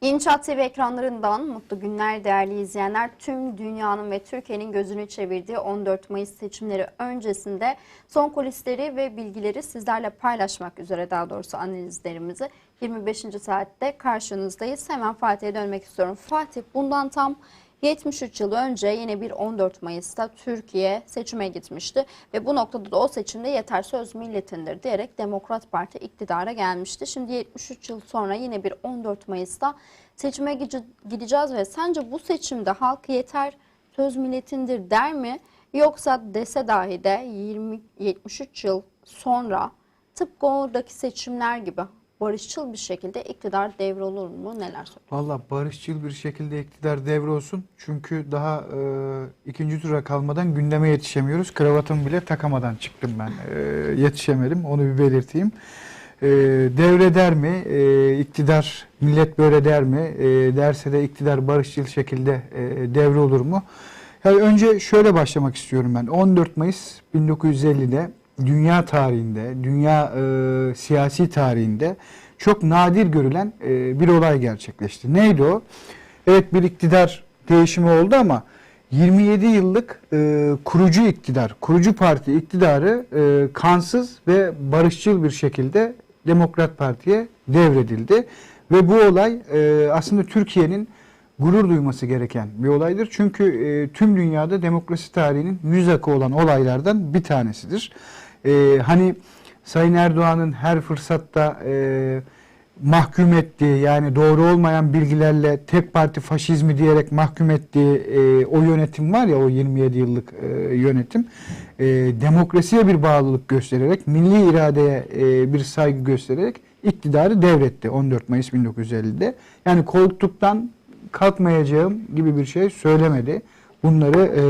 İnşaat TV ekranlarından mutlu günler değerli izleyenler. Tüm dünyanın ve Türkiye'nin gözünü çevirdiği 14 Mayıs seçimleri öncesinde son kulisleri ve bilgileri sizlerle paylaşmak üzere daha doğrusu analizlerimizi 25. saatte karşınızdayız. Hemen Fatih'e dönmek istiyorum. Fatih bundan tam 73 yıl önce yine bir 14 Mayıs'ta Türkiye seçime gitmişti ve bu noktada da o seçimde yeter söz milletindir diyerek Demokrat Parti iktidara gelmişti. Şimdi 73 yıl sonra yine bir 14 Mayıs'ta seçime gideceğiz ve sence bu seçimde halk yeter söz milletindir der mi? Yoksa dese dahi de 20 73 yıl sonra tıpkı oradaki seçimler gibi barışçıl bir şekilde iktidar devrolur mu? Neler söylüyorsun? Valla barışçıl bir şekilde iktidar devrolsun. Çünkü daha e, ikinci tura kalmadan gündeme yetişemiyoruz. Kravatımı bile takamadan çıktım ben. E, yetişemedim. Onu bir belirteyim. E, devreder mi? E, iktidar millet böyle der mi? E, derse de iktidar barışçıl şekilde e, devrolur mu? Yani önce şöyle başlamak istiyorum ben. 14 Mayıs 1950'de dünya tarihinde, dünya e, siyasi tarihinde çok nadir görülen e, bir olay gerçekleşti. Neydi o? Evet bir iktidar değişimi oldu ama 27 yıllık e, kurucu iktidar, kurucu parti iktidarı e, kansız ve barışçıl bir şekilde Demokrat Parti'ye devredildi. Ve bu olay e, aslında Türkiye'nin gurur duyması gereken bir olaydır. Çünkü e, tüm dünyada demokrasi tarihinin yüz akı olan olaylardan bir tanesidir. E, hani Sayın Erdoğan'ın her fırsatta e, mahkum ettiği yani doğru olmayan bilgilerle tek parti faşizmi diyerek mahkum ettiği e, o yönetim var ya o 27 yıllık e, yönetim e, demokrasiye bir bağlılık göstererek milli iradeye e, bir saygı göstererek iktidarı devretti 14 Mayıs 1950'de. Yani koltuktan kalkmayacağım gibi bir şey söylemedi. Bunları e,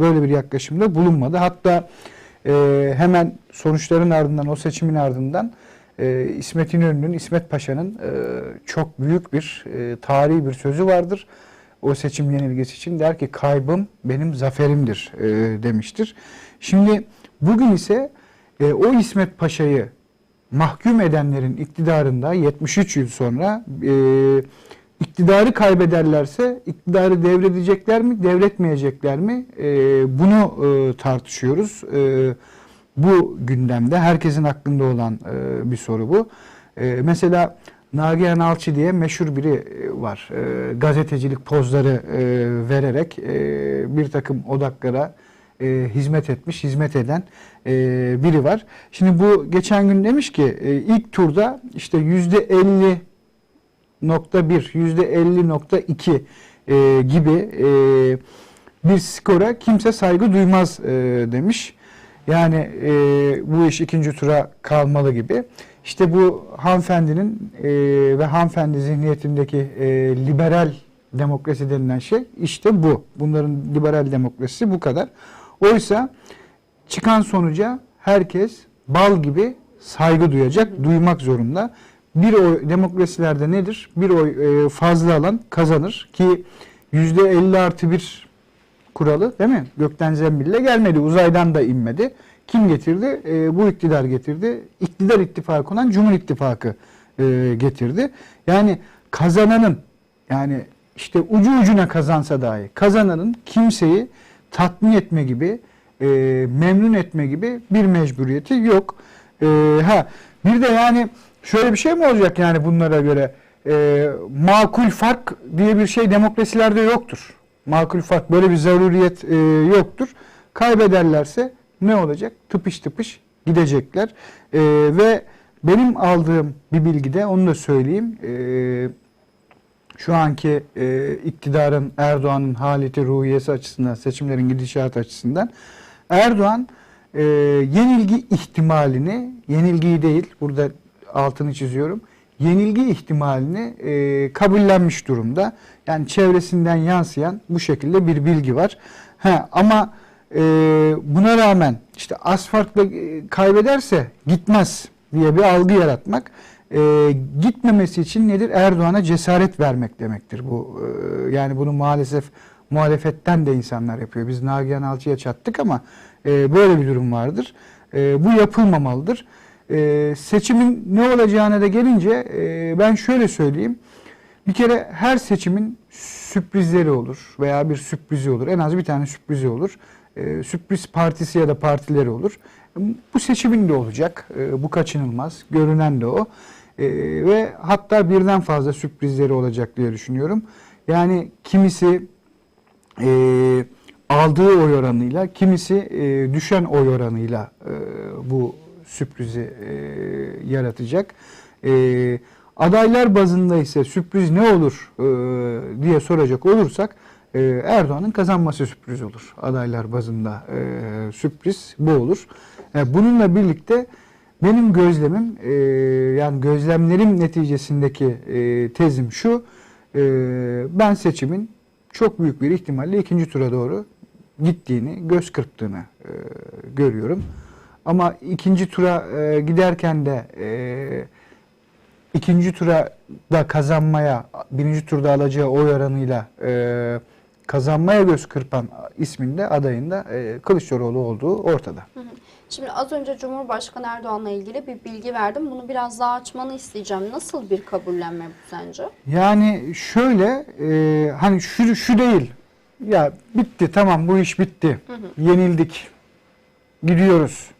böyle bir yaklaşımda bulunmadı. Hatta e, hemen sonuçların ardından o seçimin ardından e, İsmet İnönü'nün, İsmet Paşa'nın e, çok büyük bir e, tarihi bir sözü vardır. O seçim yenilgisi için der ki kaybım benim zaferimdir e, demiştir. Şimdi bugün ise e, o İsmet Paşa'yı mahkum edenlerin iktidarında 73 yıl sonra e, iktidarı kaybederlerse iktidarı devredecekler mi, devretmeyecekler mi? E, bunu e, tartışıyoruz. E, bu gündemde herkesin aklında olan e, bir soru bu. E, mesela Nagihan Alçı diye meşhur biri e, var. E, gazetecilik pozları e, vererek e, bir takım odaklara e, hizmet etmiş, hizmet eden e, biri var. Şimdi bu geçen gün demiş ki e, ilk turda işte yüzde elli %50.2 e, gibi e, bir skora kimse saygı duymaz e, demiş. Yani e, bu iş ikinci tura kalmalı gibi. İşte bu hanımefendinin e, ve hanımefendi zihniyetindeki e, liberal demokrasi denilen şey işte bu. Bunların liberal demokrasisi bu kadar. Oysa çıkan sonuca herkes bal gibi saygı duyacak, duymak zorunda. Bir oy demokrasilerde nedir? Bir oy e, fazla alan kazanır ki yüzde 50 artı bir kuralı değil mi? Gökten zembille gelmedi. Uzaydan da inmedi. Kim getirdi? E, bu iktidar getirdi. İktidar ittifakı olan Cumhur İttifakı e, getirdi. Yani kazananın yani işte ucu ucuna kazansa dahi kazananın kimseyi tatmin etme gibi e, memnun etme gibi bir mecburiyeti yok. E, ha bir de yani şöyle bir şey mi olacak yani bunlara göre e, makul fark diye bir şey demokrasilerde yoktur. Makul fark böyle bir zaruriyet e, yoktur. Kaybederlerse ne olacak? Tıpış tıpış gidecekler. E, ve benim aldığım bir bilgi de onu da söyleyeyim. E, şu anki e, iktidarın Erdoğan'ın haleti ruhiyesi açısından, seçimlerin gidişatı açısından Erdoğan e, yenilgi ihtimalini, yenilgiyi değil, burada altını çiziyorum, yenilgi ihtimalini e, kabullenmiş durumda. Yani çevresinden yansıyan bu şekilde bir bilgi var. Ha, ama e, buna rağmen işte az e, kaybederse gitmez diye bir algı yaratmak e, gitmemesi için nedir? Erdoğan'a cesaret vermek demektir bu. E, yani bunu maalesef muhalefetten de insanlar yapıyor. Biz Nagihan Alçı'ya çattık ama e, böyle bir durum vardır. E, bu yapılmamalıdır. E, seçimin ne olacağına da gelince e, ben şöyle söyleyeyim. Bir kere her seçimin sürprizleri olur veya bir sürprizi olur. En az bir tane sürprizi olur. Ee, sürpriz partisi ya da partileri olur. Bu seçimin de olacak. Ee, bu kaçınılmaz. Görünen de o. Ee, ve hatta birden fazla sürprizleri olacak diye düşünüyorum. Yani kimisi e, aldığı oy oranıyla, kimisi e, düşen oy oranıyla e, bu sürprizi e, yaratacak. E, adaylar bazında ise sürpriz ne olur e, diye soracak olursak e, Erdoğan'ın kazanması sürpriz olur. Adaylar bazında e, sürpriz bu olur. E, bununla birlikte benim gözlemim e, yani gözlemlerim neticesindeki e, tezim şu. e, ben seçimin çok büyük bir ihtimalle ikinci tura doğru gittiğini, göz kırptığını e, görüyorum. Ama ikinci tura e, giderken de e, ikinci tura da kazanmaya, birinci turda alacağı oy oranıyla e, kazanmaya göz kırpan isminde adayında e, Kılıçdaroğlu olduğu ortada. Şimdi az önce Cumhurbaşkanı Erdoğan'la ilgili bir bilgi verdim. Bunu biraz daha açmanı isteyeceğim. Nasıl bir kabullenme bu sence? Yani şöyle e, hani şu, şu değil ya bitti tamam bu iş bitti yenildik gidiyoruz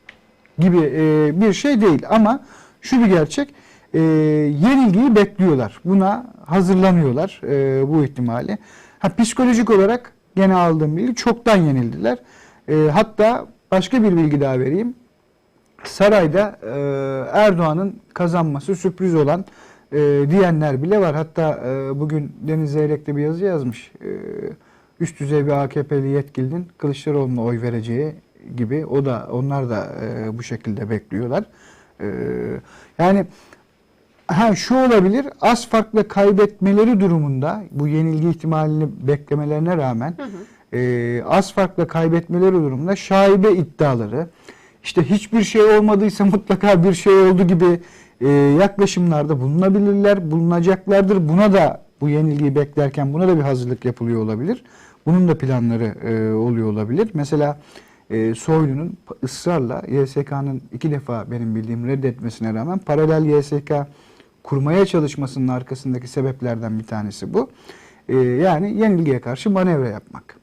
gibi e, bir şey değil. Ama şu bir gerçek e, yenilgiyi bekliyorlar. Buna hazırlanıyorlar e, bu ihtimali. Ha, psikolojik olarak gene aldığım bilgi çoktan yenildiler. E, hatta başka bir bilgi daha vereyim. Sarayda e, Erdoğan'ın kazanması sürpriz olan e, diyenler bile var. Hatta e, bugün Deniz Zeyrek bir yazı yazmış. E, üst düzey bir AKP'li yetkilinin Kılıçdaroğlu'na oy vereceği gibi. O da onlar da e, bu şekilde bekliyorlar. E, yani ha şu olabilir. Az farkla kaybetmeleri durumunda bu yenilgi ihtimalini beklemelerine rağmen e, az farkla kaybetmeleri durumunda şaibe iddiaları işte hiçbir şey olmadıysa mutlaka bir şey oldu gibi e, yaklaşımlarda bulunabilirler, bulunacaklardır. Buna da bu yenilgiyi beklerken buna da bir hazırlık yapılıyor olabilir. Bunun da planları e, oluyor olabilir. Mesela e, Soylu'nun ısrarla YSK'nın iki defa benim bildiğim reddetmesine rağmen paralel YSK kurmaya çalışmasının arkasındaki sebeplerden bir tanesi bu. E, yani yenilgiye karşı manevra yapmak.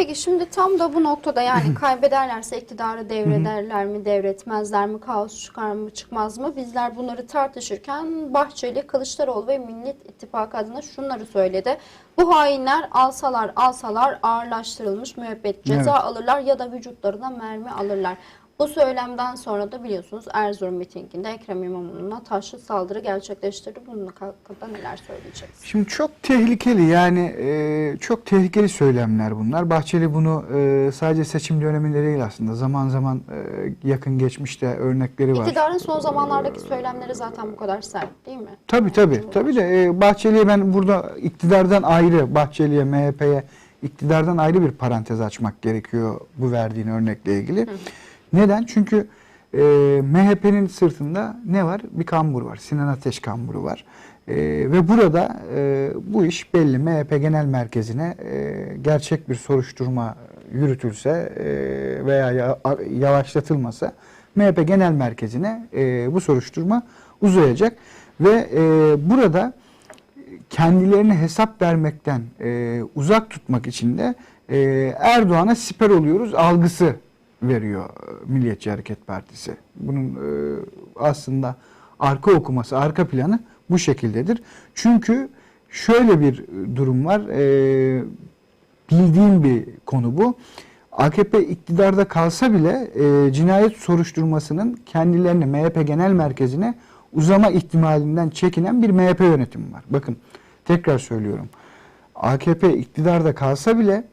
Peki şimdi tam da bu noktada yani kaybederlerse iktidarı devrederler mi, devretmezler mi, kaos çıkar mı, çıkmaz mı? Bizler bunları tartışırken Bahçeli, Kılıçdaroğlu ve Millet İttifakı adına şunları söyledi. Bu hainler alsalar alsalar ağırlaştırılmış müebbet ceza Evet. alırlar ya da vücutlarına mermi alırlar. Bu söylemden sonra da biliyorsunuz Erzurum mitinginde Ekrem İmamoğlu'na taşlı saldırı gerçekleştirdi. Bunun hakkında neler söyleyeceksiniz? Şimdi çok tehlikeli yani e, çok tehlikeli söylemler bunlar. Bahçeli bunu e, sadece seçim döneminde değil aslında zaman zaman e, yakın geçmişte örnekleri var. İktidarın son zamanlardaki söylemleri zaten bu kadar sert değil mi? Tabii tabii. Tabii de e, Bahçeli'ye ben burada iktidardan ayrı Bahçeli'ye, MHP'ye iktidardan ayrı bir parantez açmak gerekiyor bu verdiğin örnekle ilgili. Neden? Çünkü e, MHP'nin sırtında ne var? Bir kambur var. Sinan Ateş kamburu var. E, ve burada e, bu iş belli. MHP Genel Merkezi'ne e, gerçek bir soruşturma yürütülse e, veya ya- yavaşlatılmasa MHP Genel Merkezi'ne e, bu soruşturma uzayacak ve e, burada kendilerine hesap vermekten e, uzak tutmak için de e, Erdoğan'a siper oluyoruz algısı veriyor e, Milliyetçi Hareket Partisi. Bunun e, aslında arka okuması, arka planı bu şekildedir. Çünkü şöyle bir durum var. E, bildiğim bir konu bu. AKP iktidarda kalsa bile cinayet soruşturmasının kendilerine MHP Genel Merkezi'ne uzama ihtimalinden çekinen bir MHP yönetimi var. Bakın tekrar söylüyorum. AKP iktidarda kalsa bile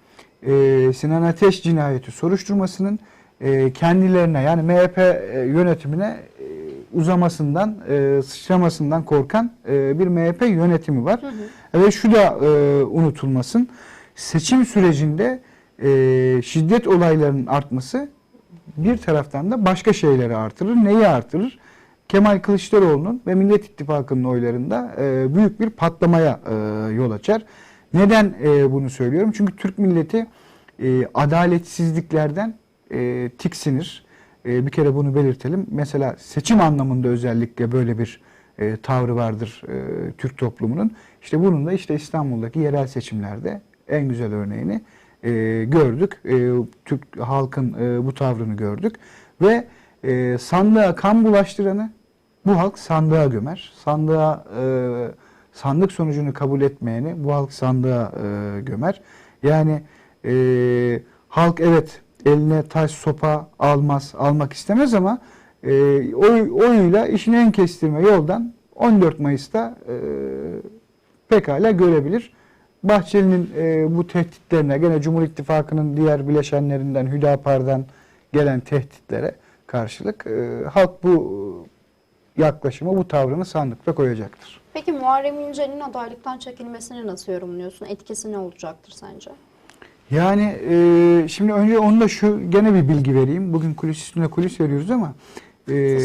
e, Sinan Ateş cinayeti soruşturmasının e, kendilerine yani MHP e, yönetimine e, uzamasından, e, sıçramasından korkan e, bir MHP yönetimi var. Ve şu da e, unutulmasın. Seçim sürecinde e, şiddet olaylarının artması bir taraftan da başka şeyleri artırır. Neyi artırır? Kemal Kılıçdaroğlu'nun ve Millet İttifakı'nın oylarında e, büyük bir patlamaya e, yol açar. Neden e, bunu söylüyorum? Çünkü Türk milleti e, adaletsizliklerden e, tiksinir. E, bir kere bunu belirtelim. Mesela seçim anlamında özellikle böyle bir e, tavrı vardır e, Türk toplumunun. İşte bunun da işte İstanbul'daki yerel seçimlerde en güzel örneğini e, gördük. E, Türk halkın e, bu tavrını gördük ve e, sandığa kan bulaştıranı bu halk sandığa gömer. Sandığa e, sandık sonucunu kabul etmeyeni bu halk sandığa e, gömer. Yani e, halk evet eline taş sopa almaz, almak istemez ama e, oy, oyuyla işini en kestirme yoldan 14 Mayıs'ta e, pekala görebilir. Bahçeli'nin e, bu tehditlerine, gene Cumhur İttifakı'nın diğer bileşenlerinden, Hüdapar'dan gelen tehditlere karşılık e, halk bu yaklaşımı, bu tavrını sandıkta koyacaktır. Peki Muharrem İnce'nin adaylıktan çekilmesini nasıl yorumluyorsun? Etkisi ne olacaktır sence? Yani e, şimdi önce onu da şu gene bir bilgi vereyim. Bugün kulis üstüne kulis veriyoruz ama e,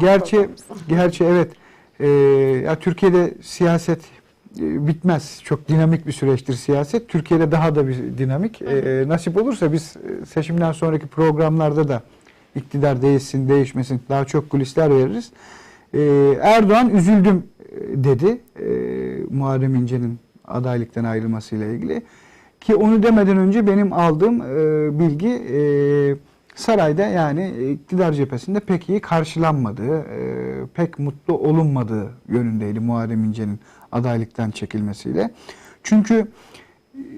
gerçi gerçi evet e, ya Türkiye'de siyaset e, bitmez. Çok dinamik bir süreçtir siyaset. Türkiye'de daha da bir dinamik. E, nasip olursa biz e, seçimden sonraki programlarda da iktidar değişsin, değişmesin daha çok kulisler veririz. E, Erdoğan üzüldüm e, dedi e, Muharrem İnce'nin adaylıktan ayrılmasıyla ilgili. Ki onu demeden önce benim aldığım e, bilgi e, sarayda yani iktidar cephesinde pek iyi karşılanmadığı, e, pek mutlu olunmadığı yönündeydi Muharrem İnce'nin adaylıktan çekilmesiyle. Çünkü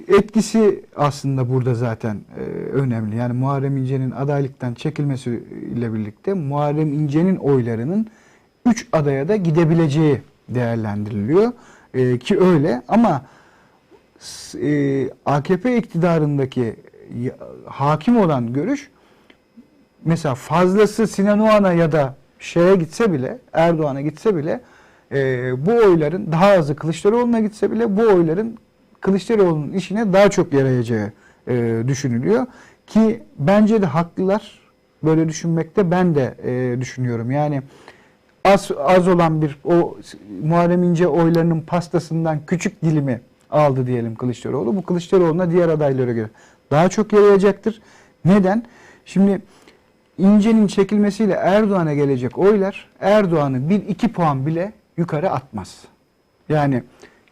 etkisi aslında burada zaten e, önemli. Yani Muharrem İnce'nin adaylıktan çekilmesiyle birlikte Muharrem İnce'nin oylarının 3 adaya da gidebileceği değerlendiriliyor. E, ki öyle ama e, AKP iktidarındaki hakim olan görüş mesela fazlası Sinan Oğan'a ya da şeye gitse bile Erdoğan'a gitse bile e, bu oyların daha azı Kılıçdaroğlu'na gitse bile bu oyların Kılıçdaroğlu'nun işine daha çok yarayacağı e, düşünülüyor. Ki bence de haklılar böyle düşünmekte ben de e, düşünüyorum. Yani az az olan bir o Muharrem İnce oylarının pastasından küçük dilimi aldı diyelim Kılıçdaroğlu. Bu Kılıçdaroğlu'na diğer adaylara göre daha çok yarayacaktır. Neden? Şimdi İnce'nin çekilmesiyle Erdoğan'a gelecek oylar Erdoğan'ı 1-2 puan bile yukarı atmaz. Yani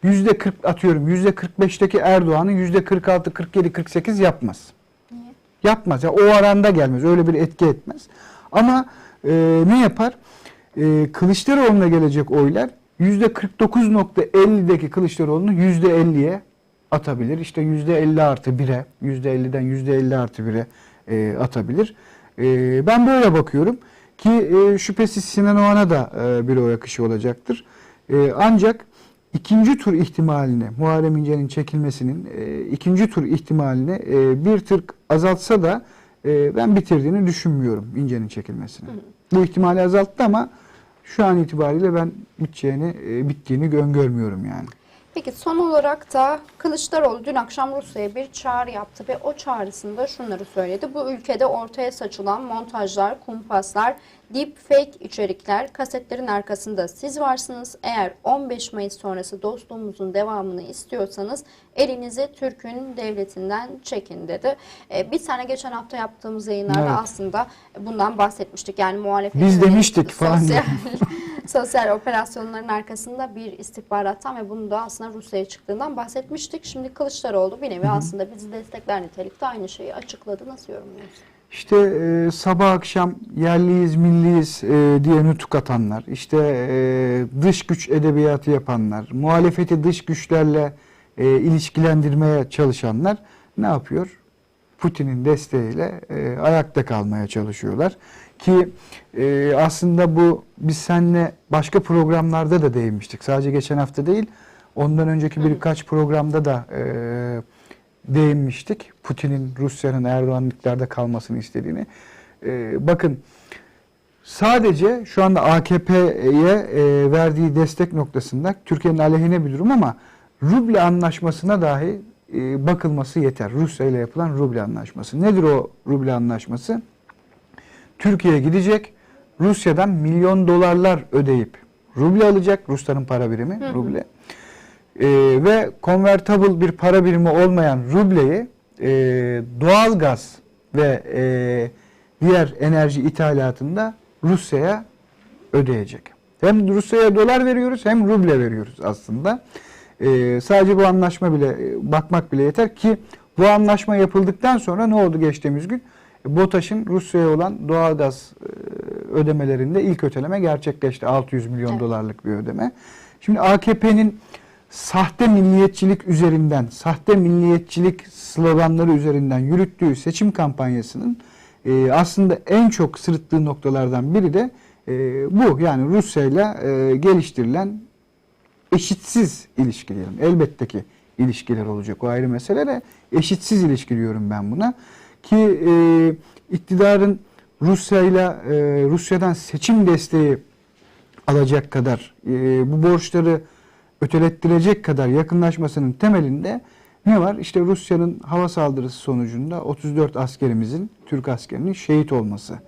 yüzde 40 atıyorum yüzde 45'teki Erdoğan'ı yüzde 46, 47, 48 yapmaz. Niye? Yapmaz. Ya o oranda gelmez. Öyle bir etki etmez. Ama e, ne yapar? E, Kılıçdaroğlu'na gelecek oylar %49.50'deki Kılıçdaroğlu'nu %50'ye atabilir. İşte %50 artı 1'e, %50'den %50 artı 1'e e, atabilir. E, ben böyle bakıyorum ki e, şüphesiz Sinan Oğan'a da e, bir oy akışı olacaktır. E, ancak ikinci tur ihtimalini, Muharrem İnce'nin çekilmesinin e, ikinci tur ihtimalini e, bir tır azaltsa da e, ben bitirdiğini düşünmüyorum İnce'nin çekilmesini. Bu ihtimali azalttı ama şu an itibariyle ben biteceğini, e, bittiğini öngörmüyorum yani. Peki son olarak da Kılıçdaroğlu dün akşam Rusya'ya bir çağrı yaptı ve o çağrısında şunları söyledi. Bu ülkede ortaya saçılan montajlar, kumpaslar, deepfake içerikler, kasetlerin arkasında siz varsınız. Eğer 15 Mayıs sonrası dostluğumuzun devamını istiyorsanız elinizi Türk'ün devletinden çekin dedi. Ee, bir sene geçen hafta yaptığımız yayınlarda Evet. aslında bundan bahsetmiştik. Yani muhalefetin Biz demiştik falan sosyal, operasyonların arkasında bir istihbarattan ve bunu da aslında Rusya'ya çıktığından bahsetmiştik. Şimdi Kılıçdaroğlu bir nevi aslında bizi destekler nitelikte aynı şeyi açıkladı. Nasıl yorumluyorsun? İşte e, sabah akşam yerliyiz, milliyiz e, diye nutuk atanlar, işte e, dış güç edebiyatı yapanlar, muhalefeti dış güçlerle e, ilişkilendirmeye çalışanlar ne yapıyor? Putin'in desteğiyle e, ayakta kalmaya çalışıyorlar. Ki e, aslında bu biz seninle başka programlarda da değinmiştik. Sadece geçen hafta değil, ondan önceki birkaç programda da e, değinmiştik. Putin'in Rusya'nın Erdoğan'ın iktidarda kalmasını istediğini. E, bakın sadece şu anda AKP'ye e, verdiği destek noktasında Türkiye'nin aleyhine bir durum ama ruble anlaşmasına dahi e, bakılması yeter. Rusya ile yapılan ruble anlaşması. Nedir o ruble anlaşması? Türkiye gidecek, Rusya'dan milyon dolarlar ödeyip ruble alacak, Rusların para birimi ruble. Ee, ve convertible bir para birimi olmayan rubleyi e, doğal gaz ve e, diğer enerji ithalatında Rusya'ya ödeyecek. Hem Rusya'ya dolar veriyoruz hem ruble veriyoruz aslında. Ee, sadece bu anlaşma bile e, bakmak bile yeter ki bu anlaşma yapıldıktan sonra ne oldu geçtiğimiz gün? BOTAŞ'ın Rusya'ya olan doğalgaz e, ödemelerinde ilk öteleme gerçekleşti. 600 milyon Evet. dolarlık bir ödeme. Şimdi AKP'nin sahte milliyetçilik üzerinden, sahte milliyetçilik sloganları üzerinden yürüttüğü seçim kampanyasının e, aslında en çok sırıttığı noktalardan biri de e, bu. Yani Rusya ile e, geliştirilen eşitsiz ilişki diyelim. Elbette ki ilişkiler olacak o ayrı mesele de eşitsiz ilişki diyorum ben buna. Ki e, iktidarın Rusya ile e, Rusya'dan seçim desteği alacak kadar e, bu borçları ötelettirecek kadar yakınlaşmasının temelinde ne var? İşte Rusya'nın hava saldırısı sonucunda 34 askerimizin, Türk askerinin şehit olması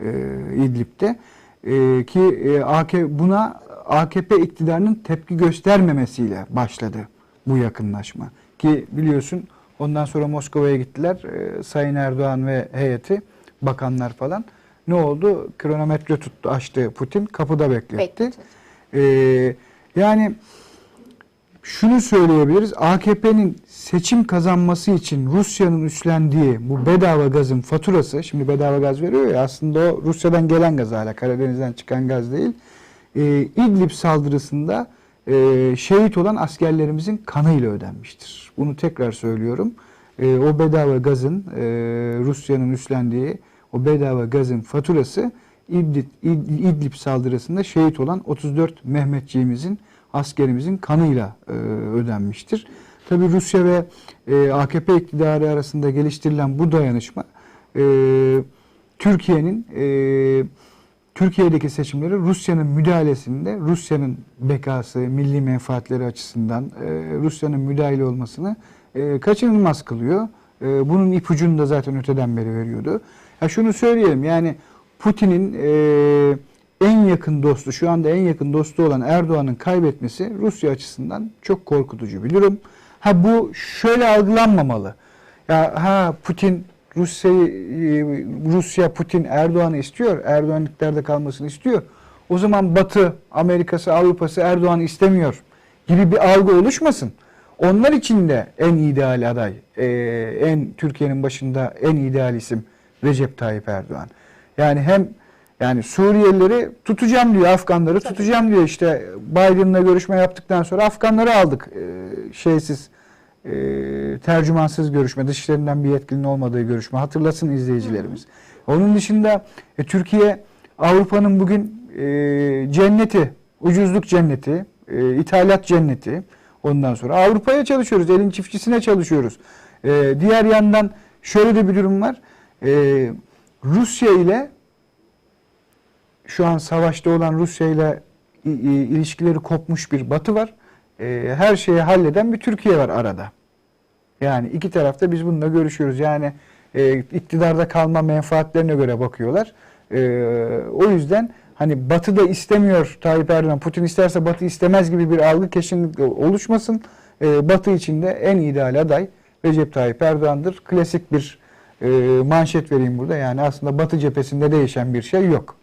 e, İdlib'de. E, ki e, AK, buna AKP iktidarının tepki göstermemesiyle başladı bu yakınlaşma. Ki biliyorsun ondan sonra Moskova'ya gittiler. E, Sayın Erdoğan ve heyeti, bakanlar falan. Ne oldu? Kronometre tuttu, açtı Putin. Kapıda bekletti. Bekletti. Ee, yani şunu söyleyebiliriz. AKP'nin seçim kazanması için Rusya'nın üstlendiği bu bedava gazın faturası, şimdi bedava gaz veriyor ya aslında o Rusya'dan gelen gaz hala Karadeniz'den çıkan gaz değil. Ee, İdlib saldırısında e, şehit olan askerlerimizin kanıyla ödenmiştir. Bunu tekrar söylüyorum. Ee, o bedava gazın e, Rusya'nın üstlendiği o bedava gazın faturası İdlib, İd- İdlib saldırısında şehit olan 34 Mehmetçiğimizin, askerimizin kanıyla e, ödenmiştir. Tabi Rusya ve e, AKP iktidarı arasında geliştirilen bu dayanışma e, Türkiye'nin e, Türkiye'deki seçimleri Rusya'nın müdahalesinde Rusya'nın bekası, milli menfaatleri açısından e, Rusya'nın müdahale olmasını e, kaçınılmaz kılıyor. E, bunun ipucunu da zaten öteden beri veriyordu. Ya şunu söyleyelim yani Putin'in en yakın dostu, şu anda en yakın dostu olan Erdoğan'ın kaybetmesi Rusya açısından çok korkutucu bir durum. Ha bu şöyle algılanmamalı. Ya ha Putin Rusya'yı e, Rusya Putin Erdoğan'ı istiyor. Erdoğan iktidarda kalmasını istiyor. O zaman Batı, Amerika'sı, Avrupa'sı Erdoğan istemiyor gibi bir algı oluşmasın. Onlar için de en ideal aday, e, en Türkiye'nin başında en ideal isim Recep Tayyip Erdoğan. Yani hem yani Suriyelileri tutacağım diyor, Afganları Tabii. tutacağım diyor. İşte Biden'la görüşme yaptıktan sonra Afganları aldık. E, şeysiz, e, tercümansız görüşme, dışişlerinden bir yetkilinin olmadığı görüşme. Hatırlasın izleyicilerimiz. Onun dışında e, Türkiye Avrupa'nın bugün e, cenneti, ucuzluk cenneti, e, ithalat cenneti. Ondan sonra Avrupa'ya çalışıyoruz, elin çiftçisine çalışıyoruz. E, diğer yandan şöyle de bir durum var. E, Rusya ile şu an savaşta olan Rusya ile ilişkileri kopmuş bir Batı var. E, her şeyi halleden bir Türkiye var arada. Yani iki tarafta biz bununla görüşüyoruz. Yani e, iktidarda kalma menfaatlerine göre bakıyorlar. E, o yüzden hani Batı da istemiyor Tayyip Erdoğan. Putin isterse Batı istemez gibi bir algı kesinlikle oluşmasın. E, Batı için de en ideal aday Recep Tayyip Erdoğan'dır. Klasik bir e, manşet vereyim burada. Yani aslında Batı cephesinde değişen bir şey yok.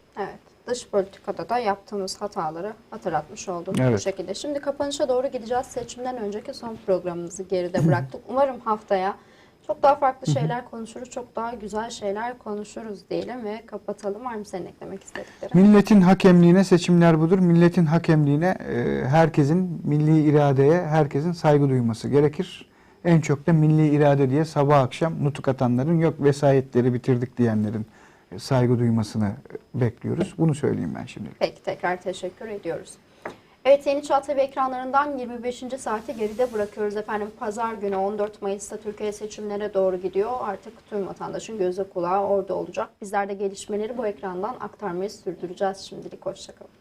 Dış politikada da yaptığımız hataları hatırlatmış oldum bu Evet. şekilde. Şimdi kapanışa doğru gideceğiz. Seçimden önceki son programımızı geride bıraktık. Umarım haftaya çok daha farklı şeyler konuşuruz, çok daha güzel şeyler konuşuruz diyelim ve kapatalım. Var mı senin eklemek istediklerin? Milletin hakemliğine seçimler budur. Milletin hakemliğine e, herkesin milli iradeye herkesin saygı duyması gerekir. En çok da milli irade diye sabah akşam nutuk atanların yok vesayetleri bitirdik diyenlerin saygı duymasını bekliyoruz. Bunu söyleyeyim ben şimdi. Peki tekrar teşekkür ediyoruz. Evet Yeni Çağ TV ekranlarından 25. saati geride bırakıyoruz efendim. Pazar günü 14 Mayıs'ta Türkiye seçimlere doğru gidiyor. Artık tüm vatandaşın gözü kulağı orada olacak. Bizler de gelişmeleri bu ekrandan aktarmayı sürdüreceğiz şimdilik. Hoşçakalın.